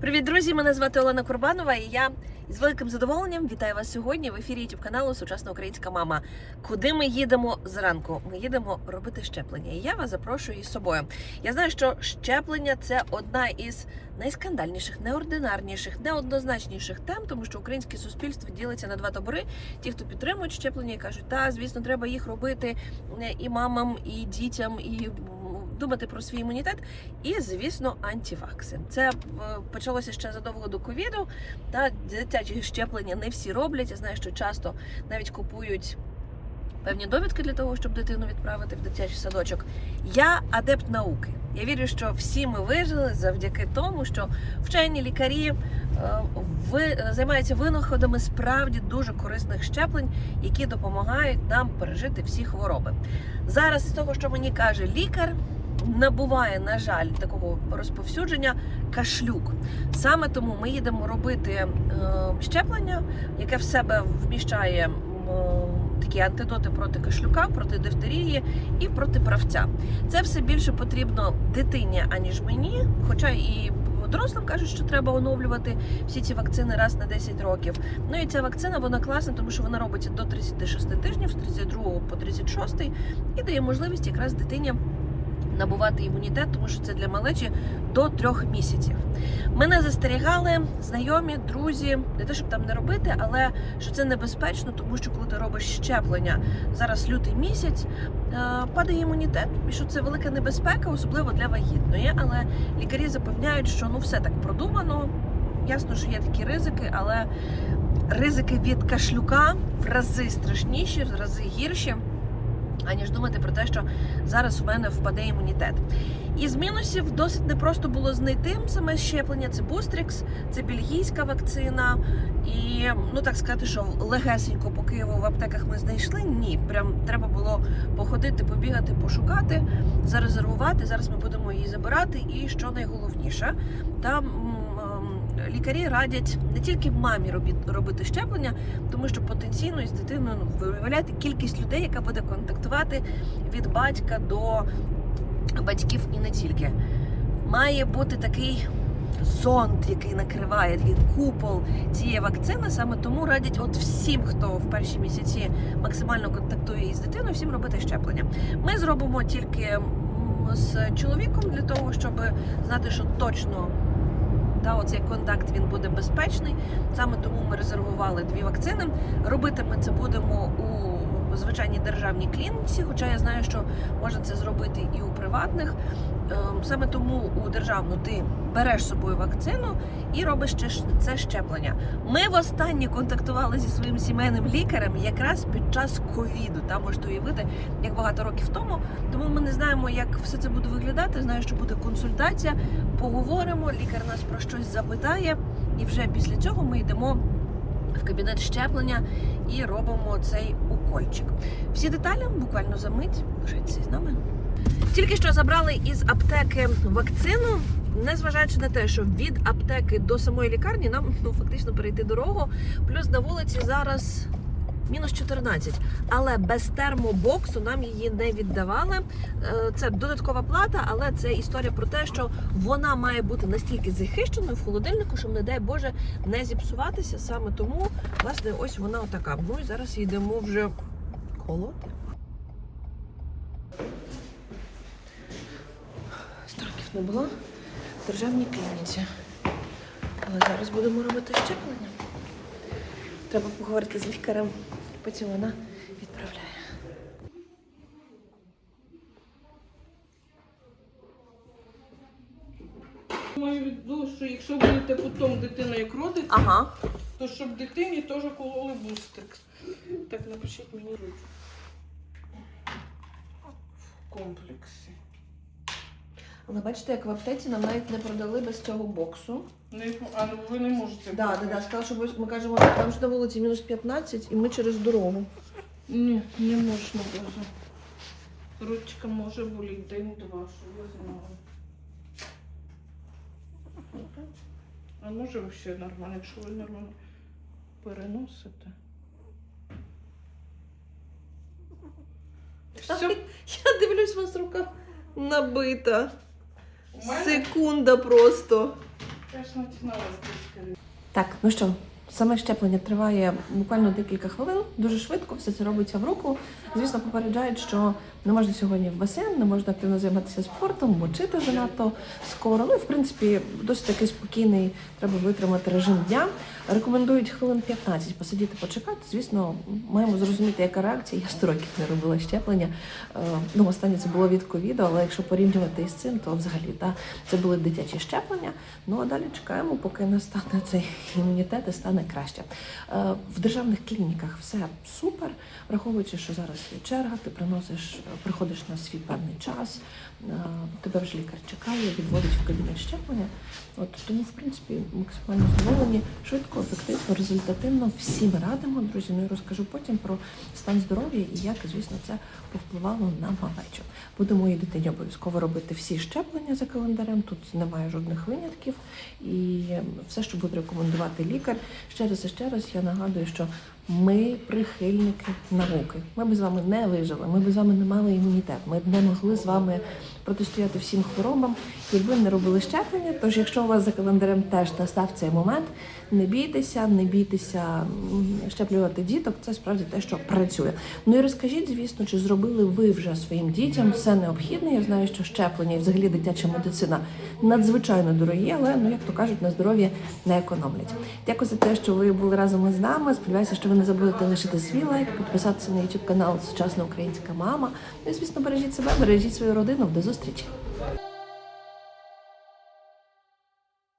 Привіт, друзі! Мене звати Олена Курбанова, і я з великим задоволенням вітаю вас сьогодні в ефірі youtube каналу Сучасна Українська Мама. Куди ми їдемо зранку? Ми їдемо робити щеплення. І я вас запрошую із собою. Я знаю, що щеплення це одна із найскандальніших, неординарніших, неоднозначніших тем, тому що українське суспільство ділиться на два табори: ті, хто підтримують щеплення і кажуть, та звісно, треба їх робити і мамам, і дітям, і думати про свій імунітет. І, звісно, антивакси. Це е, почалося ще задовго до ковіду. Та дитячі щеплення не всі роблять. Я знаю, що часто навіть купують певні довідки для того, щоб дитину відправити в дитячий садочок. Я адепт науки. Я вірю, що всі ми вижили завдяки тому, що вчені лікарі е, ви займаються винаходами справді дуже корисних щеплень, які допомагають нам пережити всі хвороби. Зараз з того, що мені каже лікар, набуває, на жаль, такого розповсюдження кашлюк. Саме тому ми їдемо робити е, щеплення, яке в себе вміщає м, такі антидоти проти кашлюка, проти дифтерії і проти правця. Це все більше потрібно дитині, аніж мені. Хоча і дорослим кажуть, що треба оновлювати всі ці вакцини раз на 10 років. Ну і ця вакцина вона класна, тому що вона робиться до 36 тижнів, з 32 по 36, і дає можливість якраз дитині набувати імунітет, тому що це для малечі до трьох місяців. Мене застерігали знайомі, друзі, не те, щоб там не робити, але що це небезпечно, тому що коли ти робиш щеплення зараз лютий місяць, е, падає імунітет, і що це велика небезпека, особливо для вагітної. Але лікарі запевняють, що ну все так продумано. Ясно, що є такі ризики, але ризики від кашлюка в рази страшніші, в рази гірші аніж думати про те, що зараз у мене впаде імунітет. Із мінусів досить непросто було знайти саме щеплення. Це Бустрікс, це бельгійська вакцина. І ну так сказати, що легесенько по Києву в аптеках ми знайшли. Ні, прям треба було походити, побігати, пошукати, зарезервувати. Зараз ми будемо її забирати. І що найголовніше, там лікарі радять не тільки мамі робити щеплення, тому що потенційно із дитиною ну, виявляти кількість людей, яка буде контактувати від батька до батьків і не тільки. Має бути такий зонд, який накриває такий купол цієї вакцини. Саме тому радять от всім, хто в перші місяці максимально контактує із дитиною, всім робити щеплення. Ми зробимо тільки з чоловіком для того, щоб знати, що точно та оцей контакт він буде безпечний. Саме тому ми резервували дві вакцини. Робити ми це будемо у звичайній державній клініці, хоча я знаю, що можна це зробити і у приватних. Ем, Саме тому у державну ти береш з собою вакцину і робиш це щеплення. Ми востаннє контактували зі своїм сімейним лікарем якраз під час ковіду. Там можете уявити, як багато років тому. Тому ми не знаємо, як все це буде виглядати. Знаю, що буде консультація. Поговоримо, лікар нас про щось запитає, і вже після цього ми йдемо в кабінет щеплення і робимо цей укольчик. Всі деталі буквально за мить. Лишайтеся з нами. Тільки що забрали із аптеки вакцину. Незважаючи на те, що від аптеки до самої лікарні нам ну фактично перейти дорогу. Плюс на вулиці зараз мінус 14. Але без термобоксу нам її не віддавали. Е, Це додаткова плата, але це історія про те, що вона має бути настільки захищеною в холодильнику, щоб, не дай Боже, не зіпсуватися. Саме тому, власне, ось вона отака. Ну і зараз йдемо вже колоти. Страхів не було в державній клініці. Але зараз будемо робити щеплення. Треба поговорити з лікарем, потім вона відправляє. Маю в виду, що якщо будете потім дитина як родиться, Ага. то щоб дитині теж кололи бустеркс. Так напишіть мені ручку. В комплексі. Але бачите, як в аптеці нам навіть не продали без цього боксу. Не, а ну ви не можете. Да, да, да. Сказали, що ми- ми кажемо, там ж на вулиці мінус 15 і ми через дорогу. Ні, не можна даже. Ручка може боліти день-два, що я знала. А може взагалі нормально, якщо ви нормально переносите. Все, Я дивлюсь, у вас рука набита. Секунда просто. Так, ну що, саме щеплення триває буквально декілька хвилин, дуже швидко, все це робиться в руку. Звісно, попереджають, що не можна сьогодні в басейн, не можна активно займатися спортом, мочити занадто скоро. Ну і в принципі досить такий спокійний, треба витримати режим дня. Рекомендують хвилин 15 посидіти, почекати. Звісно, маємо зрозуміти, яка реакція. Я 100 років не робила щеплення. Е, Ну, останнє це було від ковіду, але якщо порівнювати із цим, то взагалі та це були дитячі щеплення. Ну а далі чекаємо, поки настане цей імунітет і стане краще. Е, В державних клініках все супер, враховуючи, що зараз є черга, ти приносиш, е, приходиш на свій певний час, е, тебе вже лікар чекає, відводить в кабінет щеплення. От тому, в принципі, максимально задоволені, швидко, ефективно, результативно. Всім радимо, друзі. Ну і розкажу потім про стан здоров'я і як, звісно, це повпливало на малечу. Будемо моїй дитині обов'язково робити всі щеплення за календарем. Тут немає жодних винятків. І все, що буде рекомендувати лікар. Ще раз і ще раз я нагадую, що ми прихильники науки. Ми б з вами не вижили, ми б з вами не мали імунітет. Ми б не могли з вами протистояти всім хворобам, якби не робили щеплення. Тож, якщо у вас за календарем теж настав цей момент, не бійтеся, не бійтеся щеплювати діток. Це справді те, що працює. Ну і розкажіть, звісно, чи зробили ви вже своїм дітям все необхідне. Я знаю, що щеплення і взагалі дитяча медицина надзвичайно дорогі, але ну як то кажуть, на здоров'я не економлять. Дякую за те, що ви були разом із нами. Сподіваюся, що ви не забудете лишити свій лайк, підписатися на YouTube канал Сучасна Українська Мама. Ну і звісно, бережіть себе, бережіть свою родину. До зустрічі!